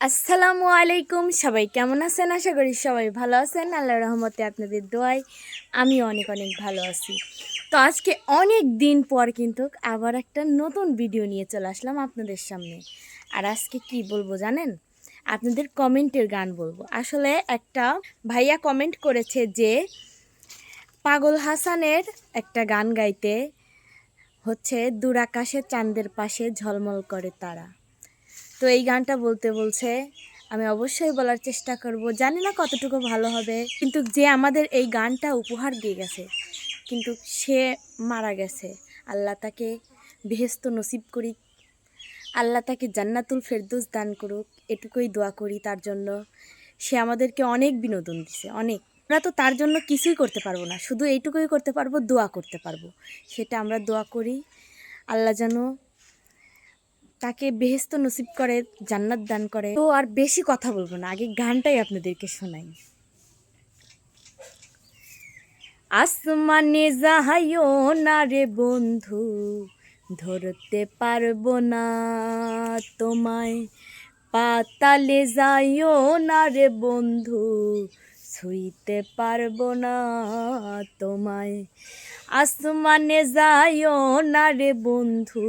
আসসালামু আলাইকুম। সবাই কেমন আছেন? আশা করি সবাই ভালো আছেন। আল্লাহ রহমতে আপনাদের দোয়ায় আমি অনেক অনেক ভালো আছি। তো আজকে অনেক দিন পর কিন্তু আবার একটা নতুন ভিডিও নিয়ে চলে আসলাম আপনাদের সামনে। আর আজকে কি বলব জানেন? আপনাদের কমেন্টের গান বলব। আসলে একটা ভাইয়া কমেন্ট করেছে যে, পাগল হাসানের একটা গান গাইতে হচ্ছে দূরাকাশে চাঁদের পাশে ঝলমল করে তারা। তো এই গানটা বলতে বলছে, আমি অবশ্যই বলার চেষ্টা করব। জানি না কতটুকু ভালো হবে, কিন্তু যে আমাদের এই গানটা উপহার দিয়ে গেছে, কিন্তু সে মারা গেছে। আল্লাহ তাকে বেহেস্ত নসিব করি, আল্লাহ তাকে জান্নাতুল ফেরদোস দান করুক, এটুকুই দোয়া করি তার জন্য। সে আমাদেরকে অনেক বিনোদন দিছে, অনেক। আমরা তো তার জন্য কিছুই করতে পারব না, শুধু এইটুকুই করতে পারব, দোয়া করতে পারব। সেটা আমরা দোয়া করি, আল্লাহ যেন তাকে বেহেস্ত নসিব করে, জান্নাত দান করে। তো আর বেশি কথা বলব না, আগে গানটাই আপনাদেরকে শোনাই। আসমানে যাহাইও না রে বন্ধু, ধরতে পারব না তোমায়। পাতালে যাইও না রে বন্ধু, ছুঁইতে পারব না তোমায়। আসমানে যাইও না রে বন্ধু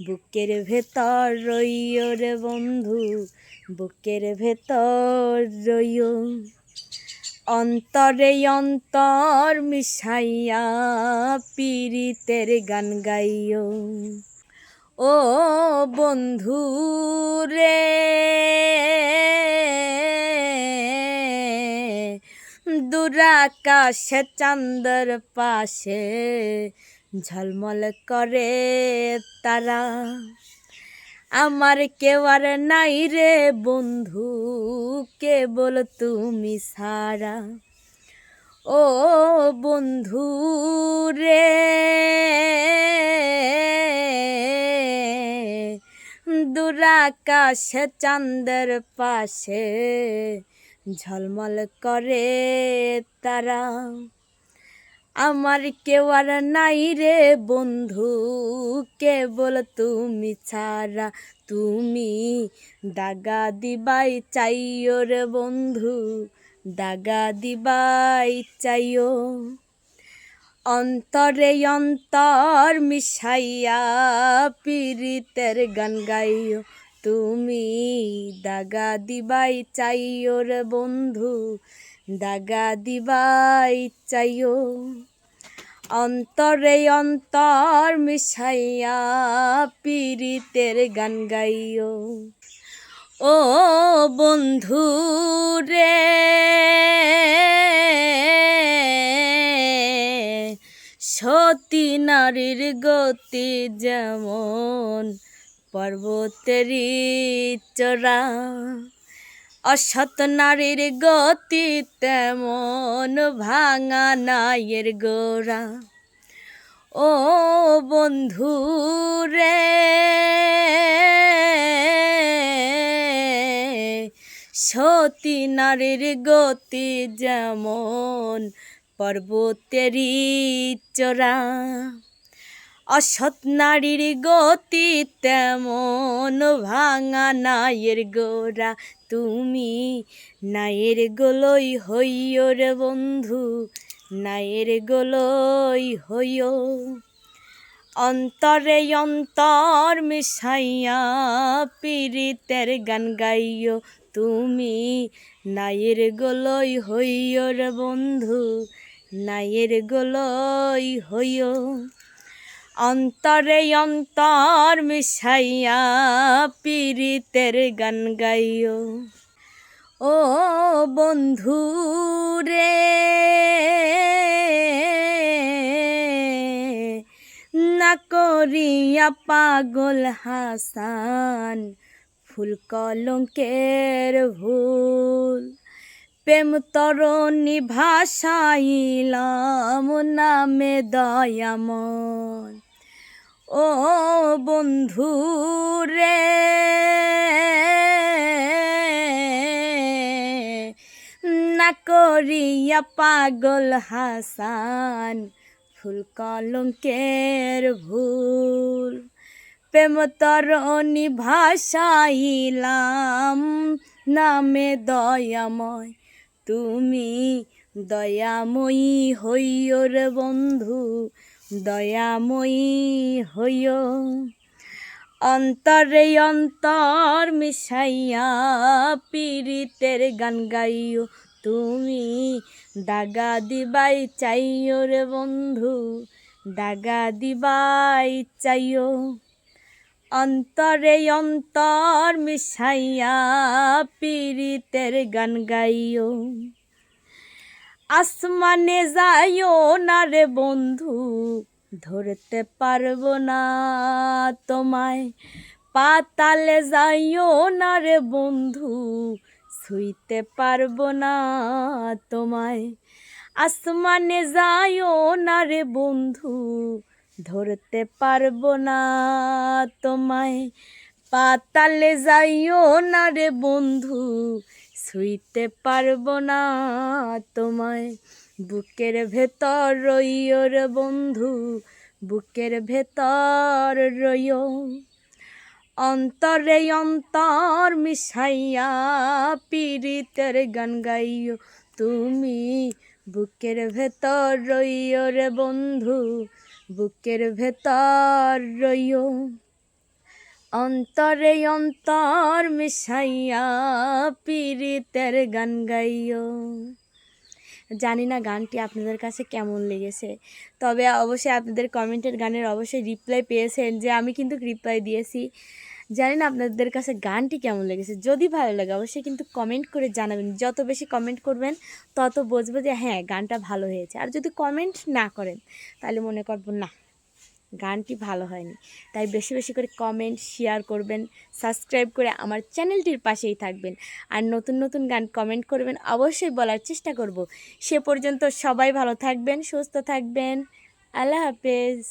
বুকের ভেতর রইও রে বন্ধু, বুকের ভেতর রইও। অন্তরে অন্তর মিশাইয়া পীড়িতের গান গাইও। ও বন্ধু রে, দুরাকাশে চান্দর পাশে ঝলমল করে তারা। আমার কেউ আর নাই রে বন্ধু, কেবল তুমি সারা। ও বন্ধু রে, দুরাকাশে চাঁদের পাশে ঝলমল করে তারা। আমার কেউ আর নাই রে বন্ধু, কেবল তুমি ছাড়া তুমি। দাগা দিবাই চাইও রে বন্ধু, দাগা দিবাই চাইও। অন্তরে অন্তর মিশাইয়া পীড়িতের গান গাইও তুমি। দাগা দিবাই চাইও রে বন্ধু দাগা দিবাই চাইও অন্তরে অন্তর মিশাইয়া পীড়িতের গান গাইও ও বন্ধু রে, সতী নারীর গতি যেমন পর্বতেরই চড়া। অসৎ নারীর গতি তেমন ভাঙা নাইয়ের গোড়া। ও বন্ধু রে, সতী নারীর গতি যেমন পর্বতেরই চড়া। অসৎ নারীর গতি তেমন ভাঙা নায়ের গোড়া। তুমি নায়ের গোলই হইও রে বন্ধু, নায়ের গোলই হইও। অন্তরে অন্তর মিশাইয়া পীড়িতের গান গাইও। তুমি নায়ের গোলই হইও রে বন্ধু, নায়ের গোলই হইও। অন্তরে অন্তর মিশাইয়া পীড়িতের গান গাইও। ও বন্ধু রে, না করিয়া পাগল হাসান ফুল কলঙ্কের ভুল। প্রেম তরণী ভাষাইলাম নামে দয়াময়। ও বন্ধু রে। না করিয়া পাগল হাসান ফুল কলঙ্কের ভুল। প্রেম তরণী ভাষাইলাম নামে দয়াময়। তুমি দয়াময়ী হইও রে বন্ধু দয়াময়ী হইও। অন্তরে অন্তর মিশাইয়া পীড়িতের গান গাইও। তুমি দাগা দিবাই চাইও রে বন্ধু, দাগা দিবাই চাইও। অন্তরে অন্তর মিশাইয়া পীড়িতের গান গাইও। আসমানে যাইও না রে বন্ধু, ধরতে পারব না তোমায়। পাতালে যাইও না রে বন্ধু, ছুঁইতে পারব না তোমায়। আসমানে যাইও না রে বন্ধু, ধরতে পারব না তোমায়। পাতালে যাইও না রে বন্ধু ছুঁইতে পারব না তোমায়। বুকের ভেতর রইও রে বন্ধু, বুকের ভেতর রইও। অন্তরে অন্তর মিশাইয়া পীড়িতের গান গাইও তুমি। বুকের ভেতর রইও রে বন্ধু, বুকের ভেতর রইও। অন্তরে অন্তর মিশাইয়া পীড়িতের গান গাইও। জানি না গানটি আপনাদের কাছে কেমন লেগেছে, তবে অবশ্যই আপনাদের কমেন্টের গানের অবশ্যই রিপ্লাই পেয়েছেন যে আমি কিন্তু রিপ্লাই দিয়েছি। জানি না আপনাদের কাছে গানটি কেমন লেগেছে, যদি ভালো লাগে অবশ্যই কিন্তু কমেন্ট করে জানাবেন। যত বেশি কমেন্ট করবেন, তত বুঝব যে হ্যাঁ গানটা ভালো হয়েছে। আর যদি কমেন্ট না করেন, তাহলে মনে করব না। গানটি ভালো হয়নি। তাই বেশি বেশি করে কমেন্ট শেয়ার করবেন সাবস্ক্রাইব করে আমার চ্যানেলটির পাশেই থাকবেন। আর নতুন নতুন গান কমেন্ট করবেন, অবশ্যই বলার চেষ্টা করব। সে পর্যন্ত সবাই ভালো থাকবেন, সুস্থ থাকবেন। আল্লাহ হাফেজ।